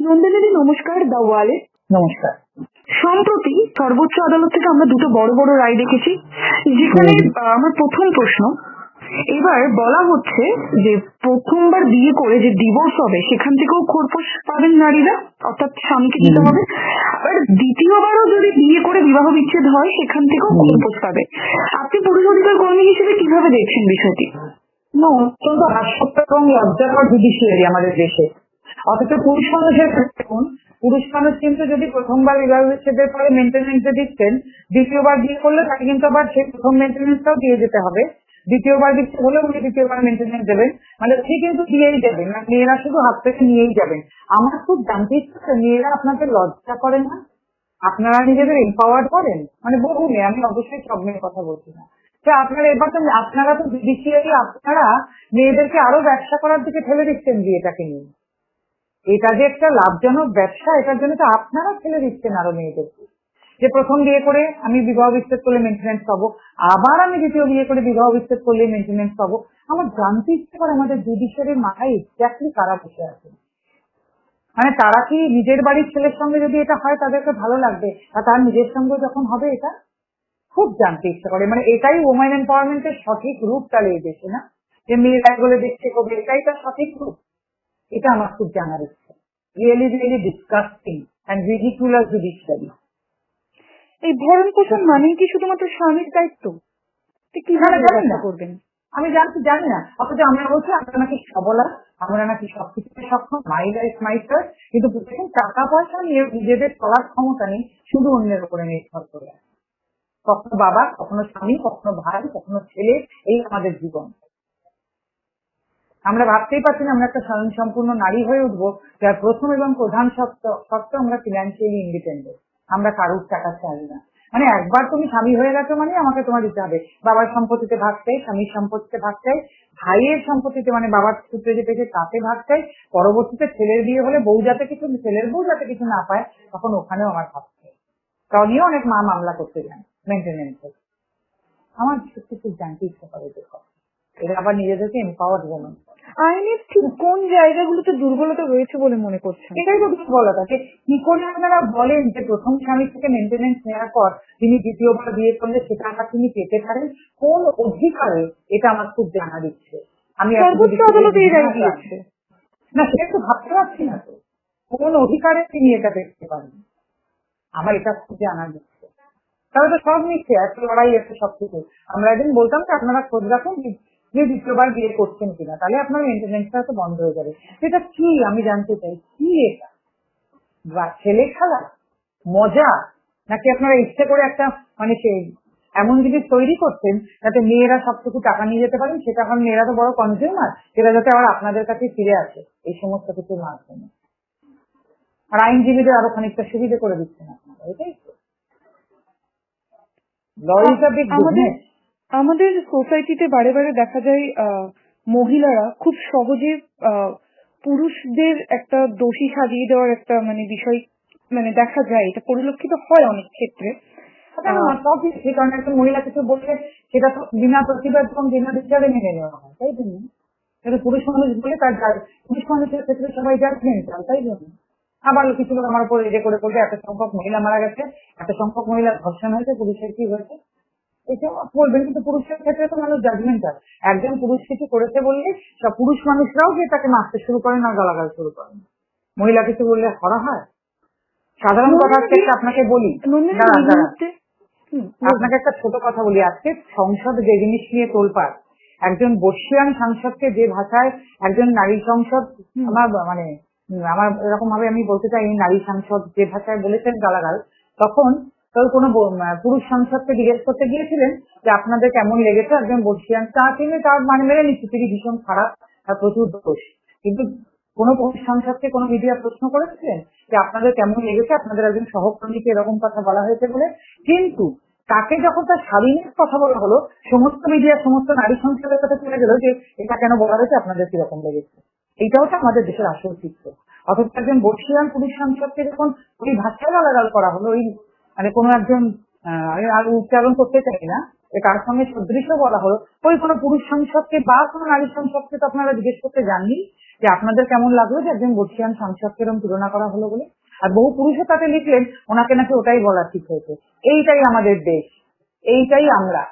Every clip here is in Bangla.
নন্দিনী নমস্কার দা ওয়ালে। নমস্কার। সম্প্রতি সর্বোচ্চ আদালত থেকে আমরা দুটো বড় বড় রায় দেখেছি যেখানে আমার প্রথম প্রশ্ন এবার বলা হচ্ছে যে প্রথমবার বিয়ে করে যে ডিভোর্স হবে সেখান থেকেও খোরপোশ পাবেন নারীরা অর্থাৎ স্বামীকে দিতে হবে। আর দ্বিতীয়বারও যদি বিয়ে করে বিবাহ বিচ্ছেদ হয় সেখান থেকেও খোরপোশ পাবে। আপনি পুরুষ অধিকার কর্মী হিসেবে কীভাবে দেখছেন বিষয়টি? না অত্যন্ত হাস্যকর এবং লজ্জাকর জুডিশিয়ারি আমাদের দেশে। অথচ পুরুষ মানুষের দেখুন পুরুষ মানুষ কিন্তু যদি প্রথমবার বিবাহ বিচ্ছেদের পরে মেনটেন্যান্সে দিচ্ছেন, দ্বিতীয়বার বিয়ে করলে তাকে কিন্তু আবার সেই প্রথম মেনটেন্যান্সটাও দিয়ে যেতে হবে। দ্বিতীয়বার বিচ্ছেদ হলে উনি দ্বিতীয়বার মেনটেন্যান্স দেবেন। মানে উনি কিন্তু দিয়েই যাবেন, না, মেয়েরা শুধু হাত থেকে নিয়েই যাবেন। আমার খুব জানতে ইচ্ছে মেয়েরা আপনাদের লজ্জা করে না? আপনারা নিজেদের এম্পাওয়ার্ড করেন? মানে বহু মেয়ে আমি অবশ্যই সব মেয়ের কথা বলছি না। তো আপনারা এবার তো, আপনারা তো জুডিশিয়ারি আপনারা মেয়েদেরকে আরও ব্যবসা করার দিকে ঠেলে দিচ্ছেন বিয়েটাকে নিয়ে। এটা যে একটা লাভজনক ব্যবসা, এটার জন্য তো আপনারা ঠেলে দিচ্ছেন আরও মেয়েদেরকে যে প্রথম বিয়ে করে আমি বিবাহ বিচ্ছেদ করলে মেনটেন্যান্স পাবো, আবার আমি দ্বিতীয় বিয়ে করে বিবাহ বিচ্ছেদ করলে মেনটেন্যান্স পাবো। আমার জানতে ইচ্ছে করে আমাদের জুডিশিয়ারির মাথায় এক্স্যাক্টলি কারা বসে আছে। মানে তারা কি নিজের বাড়ির ছেলের সঙ্গে যদি এটা হয়, তাদেরকে ভালো লাগবে? আর তার নিজের সঙ্গে যখন হবে এটা? খুব জানতে ইচ্ছে করে। মানে এটাই ওমেন এম্পাওয়ারমেন্টের সঠিক রূপ এই দেশে, না? যে মেয়েরা এগুলো দেখতে কবে, এটাই তার সঠিক রূপ। এটা আমার খুব জানার ইচ্ছে। Really really disgusting and ridiculous judiciary এই ভরণ পোষণ মানেই কি শুধুমাত্র স্বামীর দায়িত্ব? কীভাবে না। করবেন? আমি জানতে জানি না। অথচ আমরা বলছি আমরা নাকি সবলা আমরা নাকি সবকিছুতে সক্ষম মাই লাইফ মাই চার্চ কিন্তু দেখুন টাকা পয়সা নিয়ে নিজেদের চলার ক্ষমতা নেই শুধু অন্যের উপরে নির্ভর করে। কখনো বাবা কখনো স্বামী কখনো ভাই কখনো ছেলে এই আমাদের জীবন। আমরা ভাবতেই পারছি না, আমরা একটা স্বয়ং সম্পূর্ণ নারী হয়ে উঠবো, যার প্রথম এবং প্রধান শর্ত আমরা ফিনান্সিয়ালি ইন্ডিপেন্ডেন্ট আমরা কারুর টাকা চাই না। মানে একবার তুমি স্বামী হয়ে গেছো মানে আমাকে তোমার দিতে হবে। বাবার সম্পত্তিতে ভাগ চাই, স্বামীর সম্পত্তিতে ভাগ চাই, ভাইয়ের সম্পত্তিতে মানে বাবার সূত্রে যে পেয়েছে তাতে ভাগ চাই, পরবর্তীতে ছেলের বিয়ে হলে বউ যাতে কিছু, ছেলের বউ যাতে কিছু না পায়, তখন ওখানেও আমার ভাগ চাই। তাও নিয়েও অনেক মা মামলা করতে যান মেনটেনেন্স আমার সত্যি খুব জানতে ইচ্ছা করে। এরা আবার নিজেদেরকে এম্পাওয়ার্ড ওমেন আইনের ঠিক কোন জায়গাগুলোতে দুর্বলতা রয়েছে বলে মনে করছেন? এটাই তো দুর্বলতা যে কি করে আপনারা বলেন যে প্রথম স্বামী থেকে মেনটেনেন্স নেওয়ার পর তিনি দ্বিতীয়বার বিয়ে করলে সে টাকা তিনি পেতে পারেন কোন অধিকারে এটা আমার খুব জানার ইচ্ছে আমি সর্বোচ্চ আদালত এই রায় না দিয়েছে। না সেটা তো ভাবতে পারছি না তো। কোন অধিকারে তিনি এটা দেখতে পারেন? আমার এটা খুব জানার ইচ্ছে তাহলে তো সব নিচ্ছে এত লড়াই এত সব কিছু। আমরা একদিন বলতাম যে আপনারা খোঁজ রাখুন যে- দ্বিতীয়বার বিয়ে করছেন কিনা তাহলে আপনার মেনটেনেন্সটা তো বন্ধ হয়ে যাবে। সেটা কি? আমি জানতে চাই। কি এটা? বা ছেলে খেলা? মজা? নাকি আপনারা ইচ্ছে করে একটা মানে সেই এমন জিনিস তৈরি করছেন যাতে মেয়েরা সবটুকু টাকা নিয়ে যেতে পারেন? সেটা এখন মেয়েরা তো বড় কনজিউমার সেটা যাতে আবার আপনাদের কাছে ফিরে আসে। এই সমস্ত কিছুর মাধ্যমে আর আইনজীবীদের আরও খানিকটা সুবিধা করে দিচ্ছেন আপনারা এটাই তো। ল ইজ বিগ বিজনেস আমাদের সোসাইটিতে বারে বারে দেখা যায় মহিলারা খুব সহজে পুরুষদের একটা দোষী সাজিয়ে দেওয়ার একটা মানে বিষয় মানে দেখা যায়। এটা পরিলক্ষিত হয় অনেক ক্ষেত্রে। একটা মহিলা কিছু বললে সেটা তো বিনা প্রতিবাদ এবং বিনা বিচারে মেনে নেওয়া হয়, তাই জন্য কিন্তু পুরুষ মানুষ বলে তার পুরুষ মানুষের ক্ষেত্রে সবাই জাজমেন্টাল তাই জন্য আবার কিছু লোক আমার উপর রেডে করে বলবে এত সংখ্যক মহিলা মারা গেছে, এত সংখ্যক মহিলা ধর্ষণ হয়েছে, পুরুষের কি হয়েছে? এসব বলবেন কিন্তু পুরুষের ক্ষেত্রে তো মানুষ জাজমেন্টাল একজন পুরুষ কিছু করেছে বললে সব পুরুষ মানুষরাও গিয়ে তাকে মারতে শুরু করেন আর গালাগাল শুরু করেন মহিলা কিছু বললে করা হয়? সাধারণ কথা একটা আপনাকে বলি আপনাকে একটা ছোট কথা বলি আজকে সংসদ যে জিনিস নিয়ে তোলপাড় একজন বর্ষিয়ান সাংসদকে যে ভাষায় একজন নারী সংসদ আমার মানে আমার এরকম ভাবে আমি বলতে চাই নারী সাংসদ যে ভাষায় বলেছেন গালাগাল তখন তোর কোনো পুরুষ সাংসদকে জিজ্ঞেস করতে গিয়েছিলেন যে আপনাদের কেমন লেগেছে? একজন বর্ষিয়ান তা তিনি তার মানে মেনে নিচ্ছে, তিনি ভীষণ খারাপ তার প্রচুর দোষ। কিন্তু কোনো পুরুষ সাংসদকে কোনো মিডিয়া প্রশ্ন করেছিলেন যে আপনাদের কেমন লেগেছে? আপনাদের একজন সহকর্মীকে এরকম কথা বলা হয়েছে বলে। কিন্তু তাকে যখন তার স্বাধীনের কথা বলা হলো, সমস্ত মিডিয়া সমস্ত নারী সংসদের কথা চলে গেল যে এটা কেন বলা হয়েছে, আপনাদের কীরকম লেগেছে? এইটাও হচ্ছে আমাদের দেশের আসল চিত্র। অথচ একজন বর্ষিয়ান পুরুষ সংসদকে যখন ওই ভাষায় গালাগাল করা হলো, ওই মানে কোনো একজন আর উচ্চারণ করতে চাই না কার সঙ্গে সদৃশ বলা হলো। ওই কোনো পুরুষ সংসদকে বা কোনো নারী সংসদকে তো আপনারা জিজ্ঞেস করতে জাননি যে আপনাদের কেমন লাগল যে একজন বর্ষিয়ান সংসদকে এরকম তুলনা করা হলো বলে? আর বহু পুরুষও তাতে লিখলেন, ওনাকে নাকি ওটাই বলা ঠিক হয়েছে। এইটাই আমাদের দেশ, এইটাই আমরা।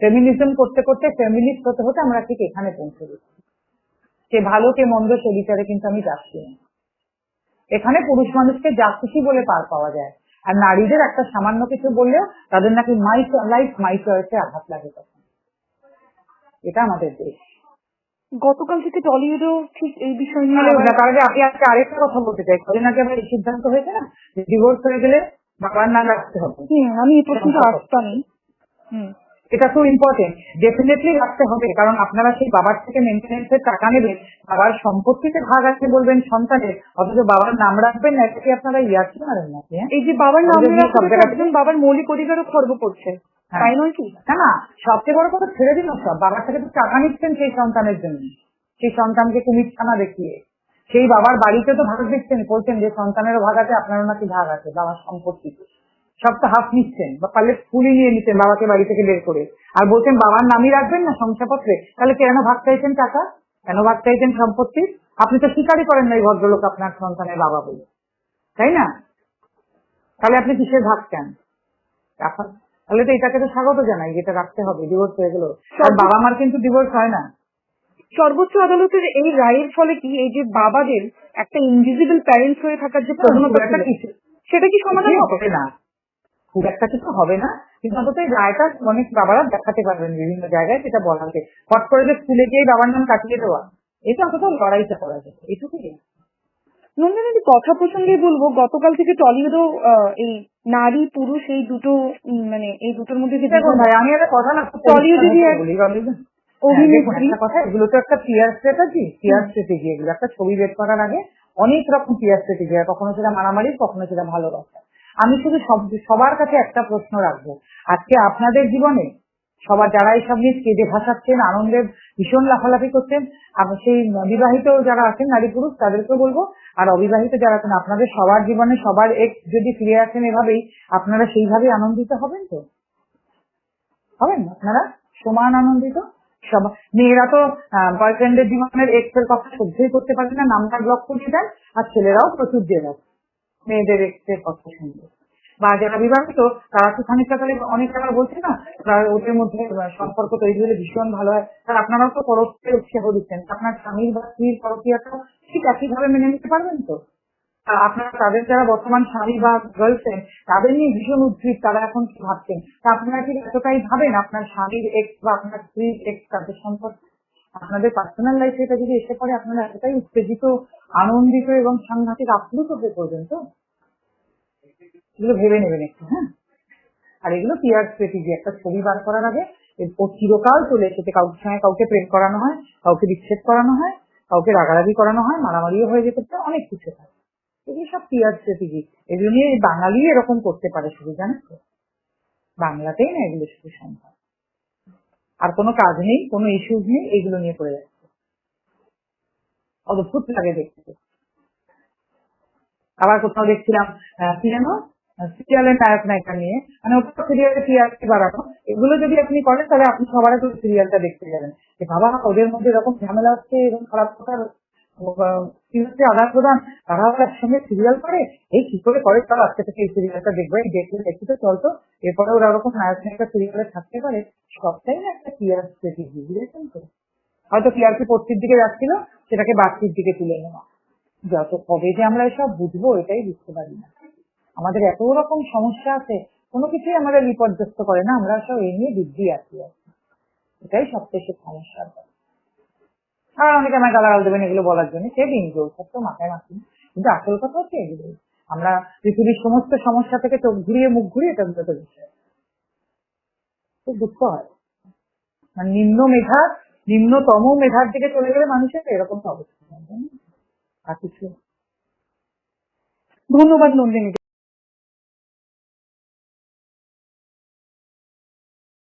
ফেমিনিজম করতে করতে ফেমিনিস্ট হতে হতে আমরা ঠিক এখানে পৌঁছে গেছি। সে ভালো, কে মন্দ, সে বিচারে কিন্তু আমি যাচ্ছি না। এখানে পুরুষ মানুষকে যা খুশি বলে পার পাওয়া যায়। আর নারীদের একটা সামান্য কিছু বললেও তাদের নাকি মাই লাইফ মাই চয়েসে আঘাত লাগে তখন। এটা আমাদের দেশ। গতকাল থেকে টলিউডেও ঠিক এই বিষয় নিয়ে তাহলে তার আগে আজকে আরেকটা কথা বলতে চাই কদিন আগে আমার এই সিদ্ধান্ত হয়েছে না? ডিভোর্স হয়ে গেলে বাবার নাম রাখতে হবে। আমি এই প্রশ্নটা আসতামই। হুম। এটা খুব ইম্পর্টেন্ট ডেফিনেটলি রাখতে হবে কারণ আপনারা সেই বাবার থেকে মেনটেন্স এর টাকা নেবেন বাবার সম্পত্তিতে ভাগ আছে বলবেন সন্তানের অথচ বাবার নাম রাখবেন না এটা কি আপনারা ইয়ার্কি মারেন নাকি হ্যাঁ? এই যে বাবার নাম একজন বাবার মৌলিক অধিকারও খর্ব করছে। হ্যাঁ। তাই নয় কি? না না সবচেয়ে বড় কথা ছেড়ে দিন সব। বাবার থেকে তো টাকা নিচ্ছেন সেই সন্তানের জন্য। সেই সন্তানকে কুমির ছানা দেখিয়ে। সেই বাবার বাড়িতে তো ভাগ দেখছেন বলছেন যে সন্তানেরও ভাগ আছে আপনারও নাকি ভাগ আছে বাবার সম্পত্তি সব তো হাফ নিচ্ছেন বা পারলে ফুলি নিয়ে নিতেন বাবাকে বাড়ি থেকে বের করে। আর বলছেন বাবার নামই রাখবেন না শংসাপত্রে? তাহলে কেন ভাগ চাইছেন টাকা কেন ভাগ চাইছেন সম্পত্তি? আপনি তো স্বীকারই করেন না এই ভদ্রলোক আপনার সন্তানের বাবা বলে। তাই না? তাহলে আপনি কিসের ভাগ চান? তাহলে তো এটাকে তো স্বাগত জানাই যেটা রাখতে হবে ডিভোর্স হয়ে গেল। আর বাবা মার কিন্তু ডিভোর্স হয় না। সর্বোচ্চ আদালতের এই রায়ের ফলে কি এই যে বাবাদের একটা ইনভিজিবল প্যারেন্টস হয়ে থাকার যে প্রবণতা সেটা কি সমাধান হবে না। খুব একটা কিছু হবে না। কিন্তু অন্তত রায়টা অনেক বাবারা দেখাতে পারবেন বিভিন্ন জায়গায় সেটা বলা হচ্ছে। হট করে যে স্কুলে গিয়ে বাবার নাম কাটিয়ে দেওয়া। এটা অন্তত লড়াইটা করা যাবে এটুকুই নন্দিনী কথা প্রসঙ্গে বলব গতকাল থেকে টলিউডও এই নারী পুরুষ এই দুটো মানে এই দুটোর মধ্যে ভাই আমি একটা কথা না টলিউডে হ্যাঁ, একটা কথা এগুলো তো একটা পিয়ার স্ট্র্যাটেজি পিয়ার স্ট্র্যাটেজি এগুলো একটা ছবি বের করার আগে অনেক রকম পিয়ার স্ট্র্যাটেজি হয় কখনো সেটা মারামারি কখনো সেটা ভালোবাসা আমি শুধু সব- সবার কাছে একটা প্রশ্ন রাখব। আজকে আপনাদের জীবনে সবার যারা এইসব নিয়ে কেঁদে ভাসাচ্ছেন, আনন্দের ভীষণ লাফালাফি করছেন সেই বিবাহিত যারা আছেন, নারী পুরুষ তাদেরকে বলব, আর অবিবাহিত যারা আছেন, আপনাদের সবার জীবনে সবার এক যদি ফিরে আসেন এভাবেই, আপনারা সেইভাবে আনন্দিত হবেন তো? হবেন আপনারা? সমান আনন্দিত? মেয়েরা তো বয়ফ্রেন্ডের জীবনের এক্সের কথা সহ্যই করতে পারে না, নামটা ব্লক করে দেন আর ছেলেরাও প্রচুর জেলাস মেয়েদের এর কথা বা যারা বিবাহিত, তারা তো খানিকটা তাহলে অনেক টাকা বলছে না? তারা ওদের মধ্যে সম্পর্ক তৈরি হলে ভীষণ ভালো হয়। আর আপনারাও তো পরস্পরের উৎসাহ দিচ্ছেন। আপনার স্বামীর বা স্ত্রীর পরকীয়াটাও ঠিক একইভাবে মেনে নিতে পারবেন তো? আপনারা তাদের যারা বর্তমান স্বামী বা গার্লফ্রেন্ড তাদের নিয়ে ভীষণ উদ্ভিদ তারা এখন কি ভাবছেন? তা আপনারা ঠিক এতটাই ভাবেন আপনার স্বামীর এক্স বা আপনার স্ত্রীর এক্স তাদের সম্পর্কে? আপনাদের পার্সোনাল লাইফে এটা যদি এসে পড়ে, আপনারা এতটাই উত্তেজিত, আনন্দিত এবং সাংঘাতিক আপ্লুত হয়ে পড়বেন তো? এগুলো ভেবে নেবেন একটু হ্যাঁ? আর এগুলো পিয়ার স্ট্র্যাটেজি একটা ছবি বার করার আগে এরপর চিরকাল চলে এসেছে। কাউকে সঙ্গে কাউকে প্রেম করানো হয়, কাউকে বিচ্ছেদ করানো হয়, কাউকে রাগারাগি করানো হয়, মারামারিও হয়ে যেতে পারে, অনেক কিছু হয়। এগুলো সব পিয়ার স্ট্র্যাটেজি এগুলো নিয়ে বাঙালি এরকম করতে পারে শুধু, জানেন তো? বাংলাতেই না এগুলো শুধু সম্ভব। আর কোনো কাজ নেই, কোনো ইস্যুজ নেই, এগুলো নিয়ে পড়ে যাচ্ছে। অদ্ভুত লাগে দেখতে। আবার কোথাও দেখছিলাম সিনেমা সিরিয়ালের নায়ক, নায়িকা নিয়ে মানে ওটা সিরিয়ালে টিআরপি বাড়ানো। এগুলো যদি আপনি করেন, তাহলে আপনি সবার আগে সিরিয়ালটা দেখতে যাবেন। যে বাবা, ওদের মধ্যে এরকম ঝামেলা হচ্ছে এবং খারাপ কথা আদান প্রদান, তারা আবার একসঙ্গে সিরিয়াল করে? এই কি করে করে? তারা আজকে থেকে এই সিরিয়ালটা দেখবে, এই দেখলে দেখি তো চলতো এরপরে ওরা ওরকম নায়ক নায়িকা সিরিয়ালে থাকতে পারে। সবটাই না একটা স্ট্র্যাটেজি বুঝেছেন তো? হয়তো টিআরপি দিকে যাচ্ছিল, সেটাকে বাড়তির দিকে তুলে নেওয়া। যত কবে যে আমরা এসব বুঝব, এটাই বুঝতে পারি না। আমাদের এত রকম সমস্যা আছে, কোনো কিছুই আমাদের বিপর্যস্ত করে না, আমরা সব এই নিয়ে দিব্যি আছি। এটাই সবচেয়ে সমস্যা আর অনেকে আমায় গালাগাল দেবেন এগুলো বলার জন্য। সে দিন গো, সব তো মাথায় মাখি কিন্তু আসল কথা হচ্ছে এগুলো। আমরা পৃথিবীর সমস্ত সমস্যা থেকে চোখ ঘুরিয়ে মুখ ঘুরিয়ে বিগত বিষয় খুব দুঃখ হয়। মানে নিম্ন মেধা, নিম্নতম মেধার দিকে চলে গেলে মানুষের এরকম তো অবস্থা। আর কিছু ধন্যবাদ নন্দিনী